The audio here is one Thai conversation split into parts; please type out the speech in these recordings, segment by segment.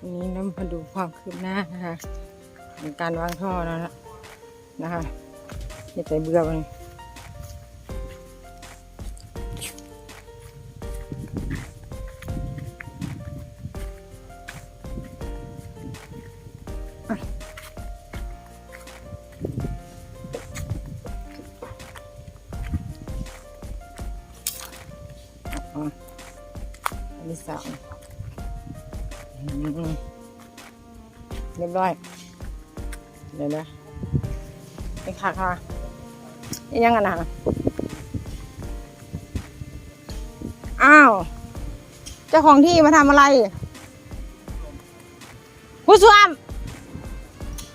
วันนี้เรามาดูความคืบหน้านะคะในการวางท่อนะนะนะคะอย่าใจเบื่อมันอันที่สอง เรียบร้อยเดี๋ยวนะนี่ค่ะค่ะนี่ยังกันนะอ้าว เจ้าของที่มาทำอะไรผู้สวม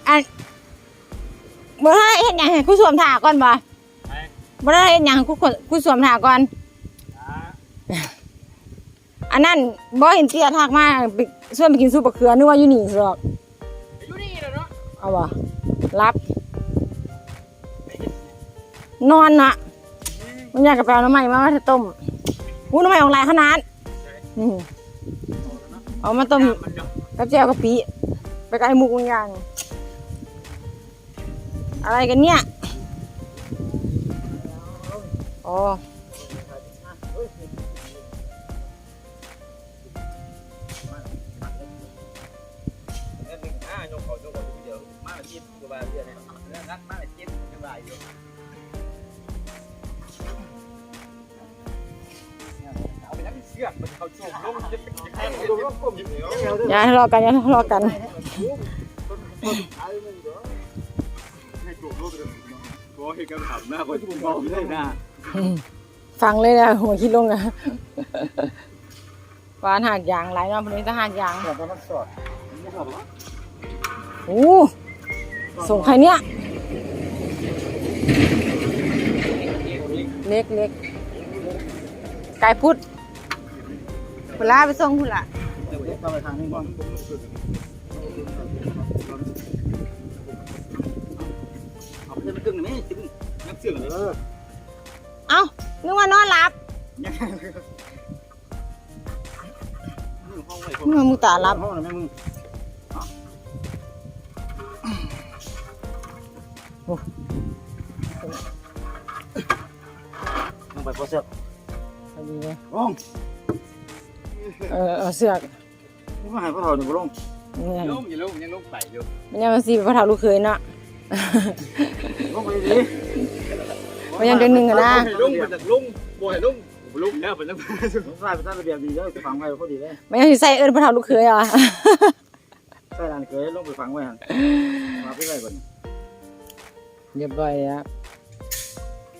อันบ่ได้เห็นอย่างให้ผู้สวมถาก่อนบ่บ่ได้เห็นอย่างให้ผู้ผู้สวมถาก่อน อันนั้นบ่เห็นเตี้ยทักมาไปส่วนไปกินซุปมะเขือนึกว่าอยู่นี่หรอกอยู่นี่แหละเนาะเอาวะรับนอนน่ะมันอยากกับแปลน้ำใหม่มาว่าจะต้มอู้น้ำใหม่ของหลายขนาดอืมเอามาต้มมันเนาะกับแจ่วกะปิไปไกลมุกบางอย่างอะไรกันเนี่ยอ๋อ บาเดียวเนี่ยแล้วนัดมาละจิตกูบาอยู่เอาไปนับเชือกมันเขาจุ่มลงจะเป็นแค่ลงลงก้มอยู่เดียวอย่าทะเลาะกันอย่าทะเลาะกันให้จุ่มลงเลยก็ให้กันถามหน้าก็จุ่มมองเลยนะฟังเลยนะหัวคิดลงนะหวานหากยางหลายเนาะพวกนี้จะหากยางแต่มันสดโอ้ ส่งใครเนี่ยเล็กเล็กไก่พุทธพุลาไปส่งพุละเดี๋ยวเข้าไปทางนี้ก่อนเอาไปเป็นกึ่งนี่จิ้มนักเสือเลยเอ้านึกว่านอนหลับยังห้องไหนนึกว่ามึงตาหลับ ลงไปพอเสือกพอดีเลยลงเออเอาเสือกนี่มาหายพ่อเฒ่าหนึ่งลงเนี่ยลงอย่าลงยังลงไปอยู่มันยังมาสีพระเฒ่าลูกเคยเนาะลงไปดิมันยังเดือนหนึ่งอะนะให้ลงไปจากลงบ่ให้ลงบ่ลงแล้วไปจังลงใส่ไปตั้งระเบียบดีแล้วไปฝังไว้พอดีเลยมันยังสิใส่เอิญพระเฒ่าลูกเคยอะใส่ลานเกยลงไปฝังไว้หันมาไปไว้ก่อน เรียบร้อยแล้ว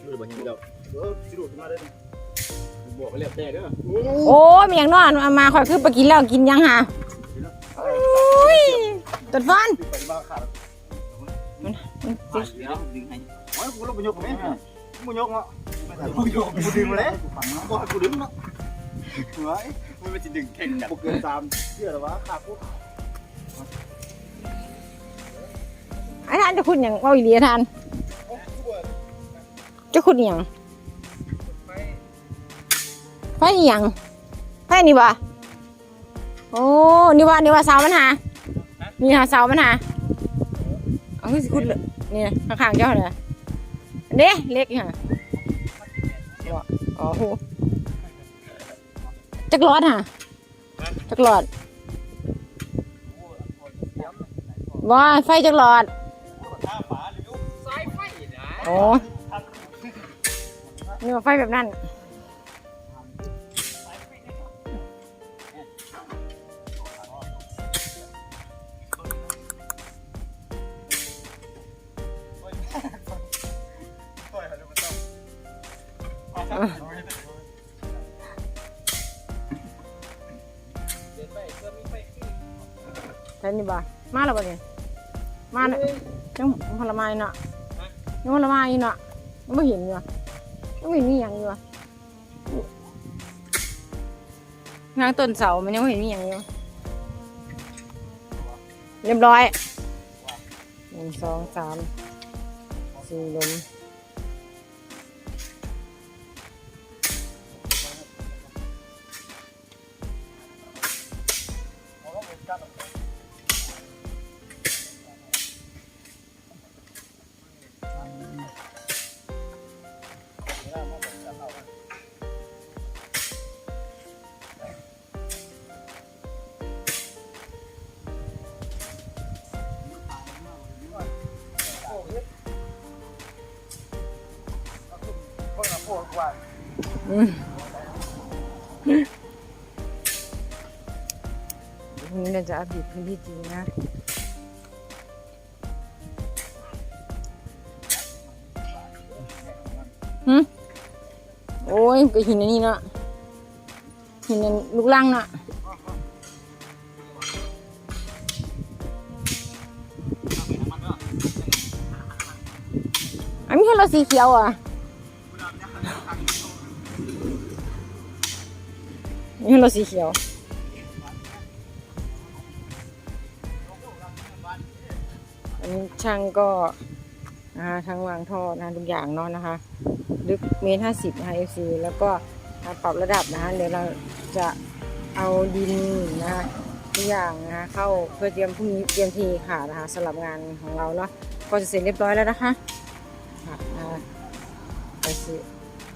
ดูบ่เห็นดอกเออสิดูดมาได้บอกไปแล้วแต่เด้อโอ้ยมันยังนอนเอามาคอยคือไปกินแล้วกินยังหาโอ้ยตัดฟันไปบ้าขาดมันมันฝังแล้วดึงให้โอ้ยกูลงไปยกกับแม่กูยกเนาะกูยกกูดึงมาแล้วฝังเนาะกูดึงเนาะเฮ้ยมันเป็นสิดึงแข่งกันกูเกินสามเชื่อหรอวะขาดปุ๊บไอ้ท่านจะคุณอย่างว่าอีเลียท่าน จะคุณอหย่างไฟอหย่างไฟนี่บ่โอ้นี่ว่านี่ว่าเสามันหานี่หาเสามันหาเอาคือสิคุณเลยนี่ข้างๆเจ้าเลยเด้เล็กฮะอ๋อโหจักรอดฮะจักรอดว่าไฟจักรอดถ้าฝาหรือสายไฟนะโอ้ นี่ว่าไฟแบบนั้นให้มันต้องเดินไปเพื่อมีไฟขึ้นใช่นี่บ่ามาแล้วบ่เนี่ยมาเนี่ยยังผลไม้เนาะยังผลไม้เนาะไม่เห็นอยู่อะ ยังไม่เห็นมีอย่างอยู่ะงางต้นเสามันยังไม่เห็นมีอย่างอยู่เรียบร้อยหนึ่งสองสามสี่ลม นี้เราจะอัปเดตพื้นที่จริงนะหึโอ้ยก็หินอันนี้เนาะหินอันลูกลังเนาะอันนี้คือรถสีเขียวอะ นี่คือรถสีเขียว อันนี้ช่างก็นะคะทั้งวางท่อนะทุกอย่างเนาะนะคะ ลึกเมตรห้าสิบนะคะ FC แล้วก็ปรับระดับนะคะเดี๋ยวเราจะเอาดินนะคะทุกอย่างนะคะเข้าเพื่อเตรียมพรุ่งนี้เตรียมทีค่ะนะคะสำหรับงานของเราเนาะก็จะเสร็จเรียบร้อยแล้วนะคะค่ะนะคะไปสิ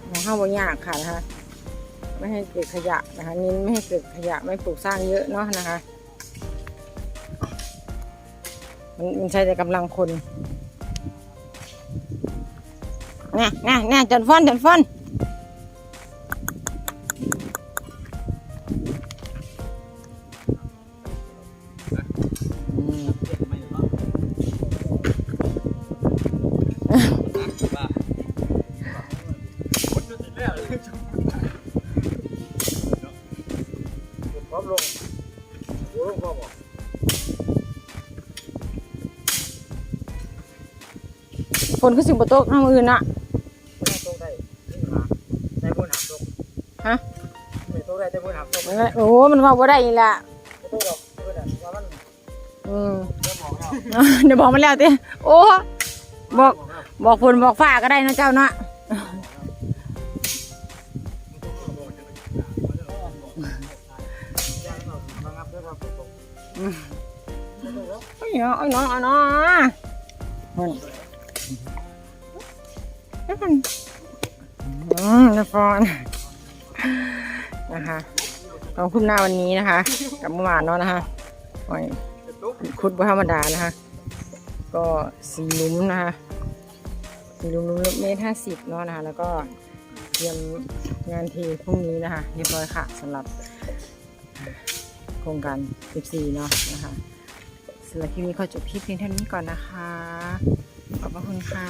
ของข้าวบางอย่างค่ะนะคะ ไม่ให้เกิดขยะนะคะเน้นไม่ให้เกิดขยะไม่ปลูกสร้างเยอะเนาะนะคะมันมันใช้แต่กำลังคนน่ะน่ะน่ะจนฟอนจนฟอน ฝนก็สิบโต๊ะข้างอื่นน่ะฮะนั่นแหละโอ้โหมันว่าบ่ได้อีกและอืมเดี๋ยวบอกมันแล้วเต้โอ้บอกบอกฝนบอกฟ้าก็ได้นะเจ้าเนาะไอ้เนาะไอ้เนาะไอ้เนาะมันนั่น อืมนะฟอนนะคะลองคุ้มหน้าวันนี้นะคะ กับเมื่อวานเนาะนะคะโอ้ยคุดบธรรมดานะคะ ก็สีลุมนะคะสีลุ้มลุมเมตรห้าสิบเนาะนะคะ แล้วก็เตรียมงานเทพรุ่งนี้นะคะเรียบร้อยค่ะสำหรับโครงการ 14 เนาะนะคะสำหรับคลิปนี้ขอจบคลิปเพียงเท่านี้ก่อนนะคะ ขอบพระคุณค่ะ